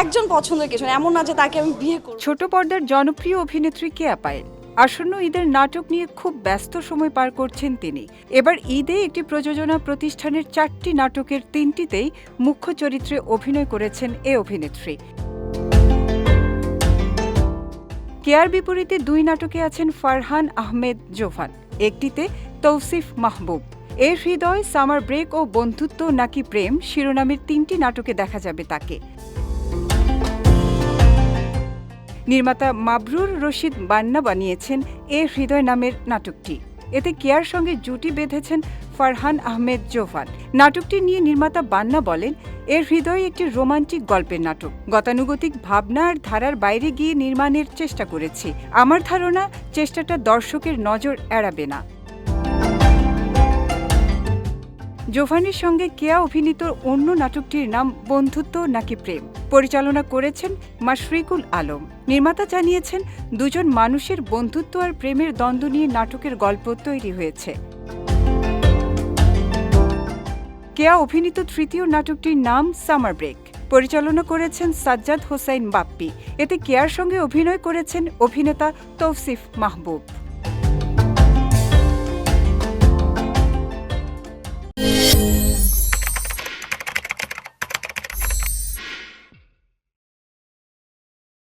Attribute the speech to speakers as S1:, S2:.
S1: একজন পছন্দের কিছু এমন না যে তাকে আমি বিয়ে করব।
S2: ছোট পর্দার জনপ্রিয় অভিনেত্রী কেয়া পায়েল আসন্ন ঈদের নাটক নিয়ে খুব ব্যস্ত সময় পার করছেন তিনি। এবার ঈদে একটি প্রযোজনা প্রতিষ্ঠানের চারটি নাটকের তিনটিতেই মুখ্য চরিত্রে অভিনয় করেছেন এ অভিনেত্রী। কেয়ার বিপরীতে দুই নাটকে আছেন ফারহান আহমেদ জোফান একটিতে তৌসিফ মাহবুব। এর হৃদয়, সামার ব্রেক ও বন্ধুত্ব নাকি প্রেম, শিরোনামের তিনটি নাটকে দেখা যাবে তাকে। নির্মাতা মাবরুর রশিদ বান্না বানিয়েছেন এ হৃদয় নামের নাটকটি। এতে কেয়ার সঙ্গে জুটি বেঁধেছেন ফারহান আহমেদ জোফান নাটকটি নিয়ে নির্মাতা বান্না বলেন এর হৃদয় একটি রোমান্টিক গল্পের নাটক। গতানুগতিক ভাবনা আর ধারার বাইরে গিয়ে নির্মাণের চেষ্টা করেছি। আমার ধারণা, চেষ্টাটা দর্শকের নজর এড়াবে না। জোভানের সঙ্গে কেয়া অভিনীত অন্য নাটকটির নাম বন্ধুত্ব নাকি প্রেম পরিচালনা করেছেন মাশরিকুল আলম। নির্মাতা জানিয়েছেন, দুজন মানুষের বন্ধুত্ব আর প্রেমের দ্বন্দ্ব নিয়ে নাটকের গল্প তৈরি হয়েছে। কেয়া অভিনীত তৃতীয় নাটকটির নাম সামার ব্রেক। পরিচালনা করেছেন সাজ্জাদ হোসাইন বাপ্পি। এতে কেয়ার সঙ্গে অভিনয় করেছেন অভিনেতা তৌসিফ মাহবুব।